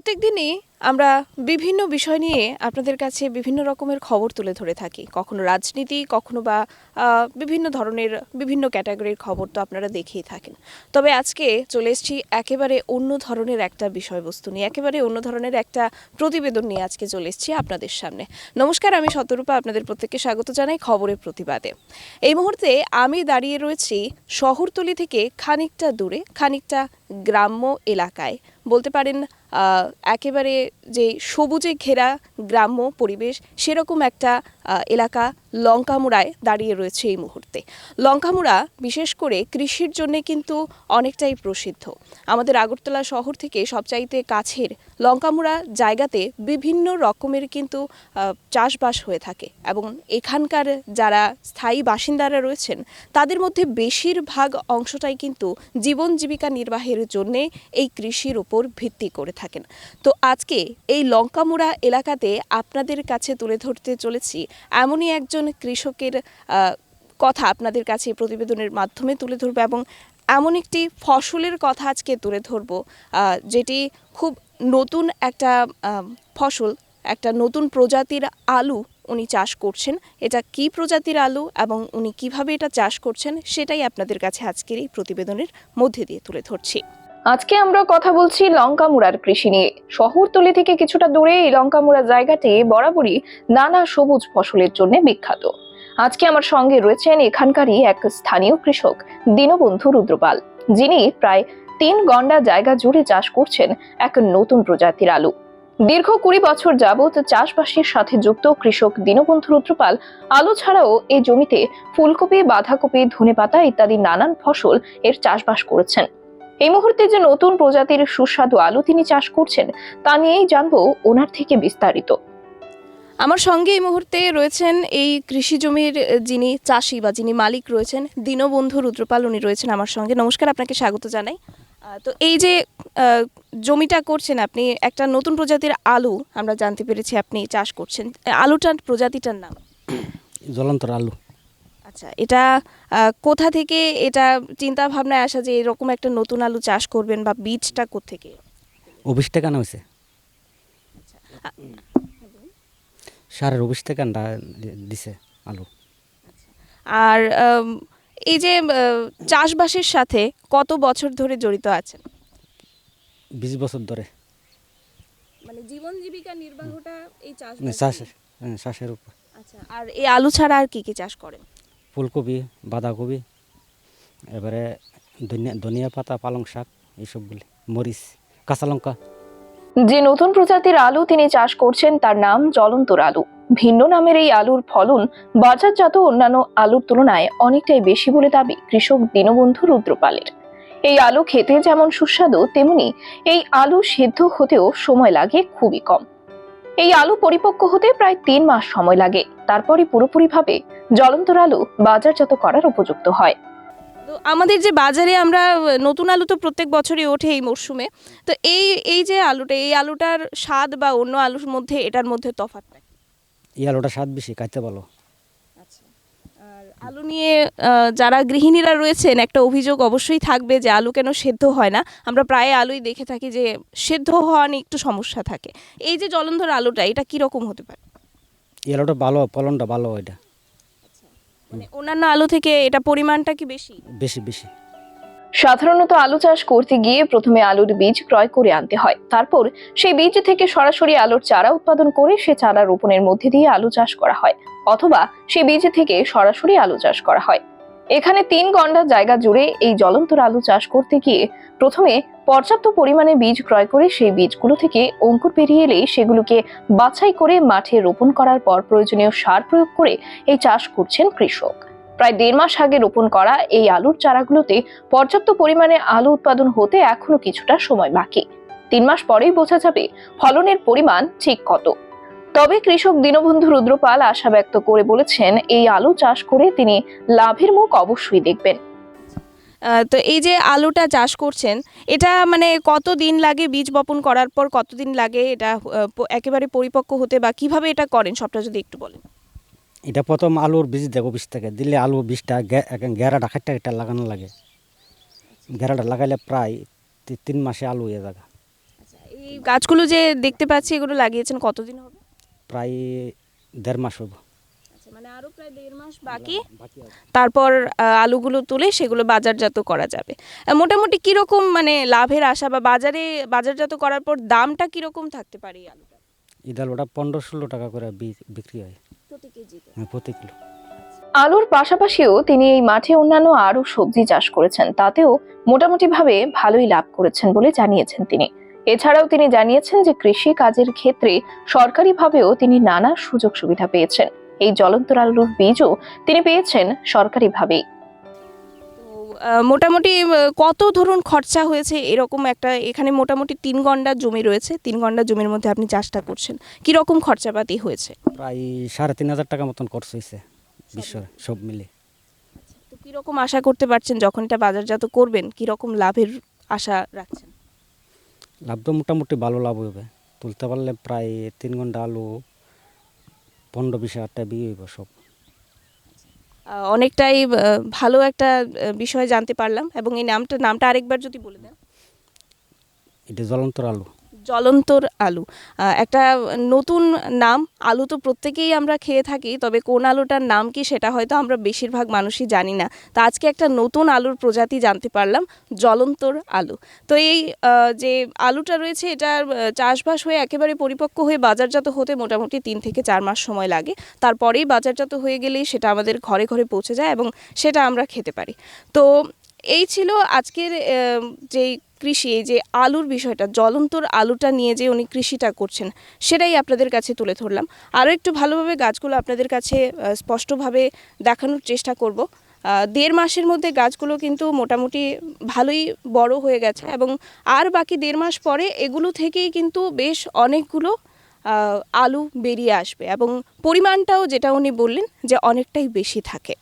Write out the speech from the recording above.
প্রত্যেক দিনই আমরা বিভিন্ন বিষয় নিয়ে আপনাদের কাছে বিভিন্ন রকমের খবর তুলে ধরে থাকি। কখনো রাজনীতি, কখনো বা বিভিন্ন ধরনের, বিভিন্ন ক্যাটাগরির খবর তো আপনারা দেখেই থাকেন। তবে আজকে চলে এসেছি একেবারে অন্য ধরনের একটা বিষয়বস্তু নিয়ে, একেবারে অন্য ধরনের একটা প্রতিবেদন নিয়ে আজকে চলে এসেছি আপনাদের সামনে। নমস্কার, আমি শতরূপা, আপনাদের প্রত্যেককে স্বাগত জানাই খবরের প্রতিবাদে। এই মুহূর্তে আমি দাঁড়িয়ে রয়েছি শহরতলি থেকে খানিকটা দূরে, খানিকটা গ্রাম্য এলাকায়। বলতে পারেন একেবারে যে সবুজে ঘেরা গ্রাম্য পরিবেশ, সেরকম একটা এলাকা লঙ্কামুড়ায় দাঁড়িয়ে রয়েছে এই মুহূর্তে। লঙ্কামুড়া, বিশেষ করে কৃষির জন্য কিন্তু অনেকটাই প্রসিদ্ধ। আমাদের আগরতলা শহর থেকে সবচাইতে কাছের লঙ্কামুড়া জায়গাতে বিভিন্ন রকমের কিন্তু চাষবাস হয়ে থাকে এবং এখানকার যারা স্থায়ী বাসিন্দারা রয়েছেন, তাদের মধ্যে বেশিরভাগ অংশটাই কিন্তু জীবন জীবিকা নির্বাহের জন্যে এই কৃষির উপর ভিত্তি করে থাকেন। তো আজকে এই লঙ্কামুড়া এলাকাতে আপনাদের কাছে তুলে ধরতে চলেছি এমনই একজন কৃষকের কথা আপনাদের কাছে প্রতিবেদনের মাধ্যমে তুলে ধরবো এবং এমন একটি ফসলের কথা আজকে তুলে ধরবো যেটি খুব নতুন একটা ফসল, একটা নতুন প্রজাতির আলু উনি চাষ করছেন। এটা কি প্রজাতির আলু এবং উনি কীভাবে এটা চাষ করছেন সেটাই আপনাদের কাছে আজকের এই প্রতিবেদনের মধ্যে দিয়ে তুলে ধরছি। আজকে আমরা কথা বলছি লঙ্কামুড়ার কৃষি নিয়ে। শহরতলি থেকে কিছুটা দূরে এই লঙ্কামুড়া জায়গাটি বরাবরই নানা সবুজ ফসলের জন্য বিখ্যাত। আজকে আমার সঙ্গে রয়েছেন এখানকারই এক স্থানীয় কৃষক, দীনবন্ধু রুদ্রপাল, যিনি প্রায় তিন গন্ডা জায়গা জুড়ে চাষ করছেন এক নতুন প্রজাতির আলু। দীর্ঘ কুড়ি বছর যাবৎ চাষবাসের সাথে যুক্ত কৃষক দীনবন্ধু রুদ্রপাল আলু ছাড়াও এই জমিতে ফুলকপি, বাঁধাকপি, ধনেপাতা ইত্যাদি নানান ফসল এর চাষবাস করেছেন। এই মুহূর্তে যে নতুন প্রজাতির সুস্বাদু আলু তিনি চাষ করছেন তা নিয়েই জানব ওনার থেকে বিস্তারিত। আমার সঙ্গে এই মুহূর্তে রয়েছেন এই কৃষি জমির যিনি চাষি বা যিনি মালিক রয়েছেন দীনবন্ধু রুদ্রপাল উনি রয়েছেন আমার সঙ্গে। নমস্কার আপনাকে স্বাগত জানাই। তো এই যে জমিটা করছেন আপনি একটা নতুন প্রজাতির আলু আমরা জানতে পেরেছি আপনি চাষ করছেন। আলুটার প্রজাতিটার নাম? জ্বলন্তর আলু। আচ্ছা এটা কোথা থেকে এটা চিন্তা ভাবনায় আসা যে এরকম একটা নতুন আলু চাষ করবেন বা বীজটা কোত্থেকে? অফিস থেকে আনা হয়েছে? সারের অফিস থেকে আনা দিছে আলু? আর এই যে চাষবাসের সাথে কত বছর ধরে জড়িত আছেন? বিশ বছর ধরে। মানে জীবন জীবিকা নির্বাহটা এই চাষ মানে চাষের হ্যাঁ, চাষের উপর। আচ্ছা আর এই আলু ছাড়া আর কি কি চাষ করেন? ফুলকপি, বাঁধাকপি, এবারে ধনিয়া পাতা, পালং শাক, এইসবগুলি, মরিচ, কাঁচা লঙ্কা। যে নতুন প্রজাতির আলু তিনি চাষ করছেন তার নাম জ্বলন্তর আলু। ভিন্ন নামের এই আলুর ফলন বাজারজাত অন্যান্য আলুর তুলনায় অনেকটাই বেশি বলে দাবি কৃষক দীনবন্ধু রুদ্রপালের। এই আলু খেতে যেমন সুস্বাদু, তেমনি এই আলু সেদ্ধ হতেও সময় লাগে খুবই কম। এই আলু পরিপক্ক হতে প্রায় তিন মাস সময় লাগে। তারপরে পুরোপুরিভাবে জ্বলন্তর আলু বাজারজাত করার উপযুক্ত হয়। তো আমাদের যে বাজারে আমরা নতুন আলু তো প্রত্যেক বছরই ওঠে এই মরশুমে। তো এই এই যে আলুটা এই আলুটার স্বাদ বা অন্য আলুর মধ্যে এটার মধ্যে তফাৎ? এই আলুটা স্বাদ বেশি খাইতে ভালো। আলু নিয়ে যারা গৃহিণীরা রয়েছেন একটা অভিযোগ অবশ্যই থাকবে যে আলু কেন সেদ্ধ হয় না। আমরা প্রায় আলুই দেখে থাকি যে সেদ্ধ হওয়া নিয়ে একটু সমস্যা থাকে। এই যে জলন্ধর আলুটা এটা কীরকম হতে পারে? এই আলুটা ভালো ফলনটা ভালো এটা। মানে অন্যান্য আলু থেকে এটা পরিমাণটা কি বেশি? বেশি বেশি। সাধারণত আলু চাষ করতে গিয়ে প্রথমে আলুর বীজ ক্রয় করে আনতে হয়। তারপর সেই বীজ থেকে সরাসরি আলুর চারা উৎপাদন করে সে চারা রোপণের মধ্যে দিয়ে আলু চাষ করা হয়, অথবা সেই বীজ থেকে সরাসরি আলু চাষ করা হয়। এখানে তিন গন্ডা জায়গা জুড়ে এই জ্বলন্তর আলু চাষ করতে গিয়ে প্রথমে পর্যাপ্ত পরিমাণে বীজ ক্রয় করে সেই বীজগুলো থেকে অঙ্কুর বেরিয়ে এলে সেগুলোকে বাছাই করে মাঠে রোপণ করার পর প্রয়োজনীয় সার প্রয়োগ করে এই চাষ করছেন কৃষক। প্রায় দেড় মাস আগে রোপণ করা এই আলুর চারাগুলোতে পর্যাপ্ত পরিমাণে আলু উৎপাদন হতে এখনও কিছুটা সময় বাকি। তিন মাস পরেই বোঝা যাবে ফলনের পরিমাণ ঠিক কত। তবে কৃষক দীনবন্ধু রুদ্রপাল আশা ব্যক্ত করে বলেছেন, এই আলু চাষ করে তিনি লাভের মুখ অবশ্যই দেখবেন। তো এই যে আলুটা চাষ করছেন, এটা মানে কত দিন লাগে বীজ বপন করার পর কতদিন লাগে এটা একেবারে পরিপক্ক হতে বা কীভাবে এটা করেন? সবটা যদি একটু বলেন। এটা প্রথম আলুর বীজ দেবো বীজ থেকে। দিলে আলু বীজটা গেরাটা খাটটা একটা লাগানো লাগে। গেরাটা লাগাইলে প্রায় তিন মাসে আলু হয়ে যাবে। এই এই গাছগুলো যে দেখতে পাচ্ছি এগুলো লাগিয়েছেন কতদিন হবে? প্রায় দেড় মাস হইব আচ্ছা মানে আরও প্রায় দেড় মাস বাকি। তারপর আলুগুলো তুলে সেগুলো বাজারজাত করা যাবে। মোটামুটি কীরকম মানে লাভের আশা বা বাজারে বাজারজাত করার পর দামটা কীরকম থাকতে পারে এই আলুটা? ইদাল ওটা পনেরো ষোলো টাকা করে বিক্রি হয়। প্রতি হ্যাঁ, কিলো আলুর পাশাপাশিও তিনি এই মাঠে অন্যান্য আরও সবজি চাষ করেছেন তাতেও মোটামুটিভাবে ভালোই লাভ করেছেন বলে জানিয়েছেন তিনি। এছাড়াও তিনি জানিয়েছেন যে কৃষি কাজের ক্ষেত্রে সরকারিভাবেও তিনি নানা সুযোগ সুবিধা পেয়েছেন। এই জ্বলন্ত আলুর বীজও তিনি পেয়েছেন সরকারিভাবেই। মোটামুটি কত ধরুন খরচা হয়েছে এরকম একটা এখানে মোটামুটি তিন ঘণ্টা জমি রয়েছে তিন ঘণ্টা জমির মধ্যে আপনি চাষটা করছেন কীরকম খরচাপাতি হয়েছে? প্রায় সাড়ে তিন হাজার টাকা মতন খরচ হয়েছে বিশ্ব সব মিলে। তো কীরকম আশা করতে পারছেন যখন এটা বাজারজাত করবেন কীরকম লাভের আশা রাখছেন? লাভ তো মোটামুটি ভালো লাভ হবে। তুলতে পারলে প্রায় তিন ঘণ্টা আলু পনেরো বিশ হাজার টাকা বিয়ে হইব সব। অনেকটাই ভালো একটা বিষয় জানতে পারলাম। এবং এই নামটা নামটা আরেকবার যদি বলে দেন। এটা জ্বলন্তর আলু। জলন্তর আলু। একটা নতুন নাম, আলু তো প্রত্যেকেই আমরা খেয়ে থাকি, তবে কোন আলুটার নাম কি সেটা হয়তো আমরা বেশিরভাগ মানুষই জানি না। তো আজকে একটা নতুন আলুর প্রজাতি জানতে পারলাম জলন্তর আলু। তো এই যে আলুটা রয়েছে, এটার চাষবাস হয়ে একেবারে পরিপক্ক হয়ে বাজারজাত হতে মোটামুটি তিন থেকে চার মাস সময় লাগে। তারপরেই বাজারজাত হয়ে গেলেই সেটা আমাদের ঘরে ঘরে পৌঁছে যায় এবং সেটা আমরা খেতে পারি। তো এই ছিল আজকের যেই কৃষি, এই যে আলুর বিষয়টা, জ্বলন্তর আলুটা নিয়ে যে উনি কৃষিটা করছেন, সেটাই আপনাদের কাছে তুলে ধরলাম। আরও একটু ভালোভাবে গাছগুলো আপনাদের কাছে স্পষ্টভাবে দেখানোর চেষ্টা করব। দেড় মাসের মধ্যে গাছগুলো কিন্তু মোটামুটি ভালোই বড় হয়ে গেছে এবং আর বাকি দেড় মাস পরে এগুলো থেকেই কিন্তু বেশ অনেকগুলো আলু বেরিয়ে আসবে এবং পরিমাণটাও যেটা উনি বললেন যে অনেকটাই বেশি থাকে।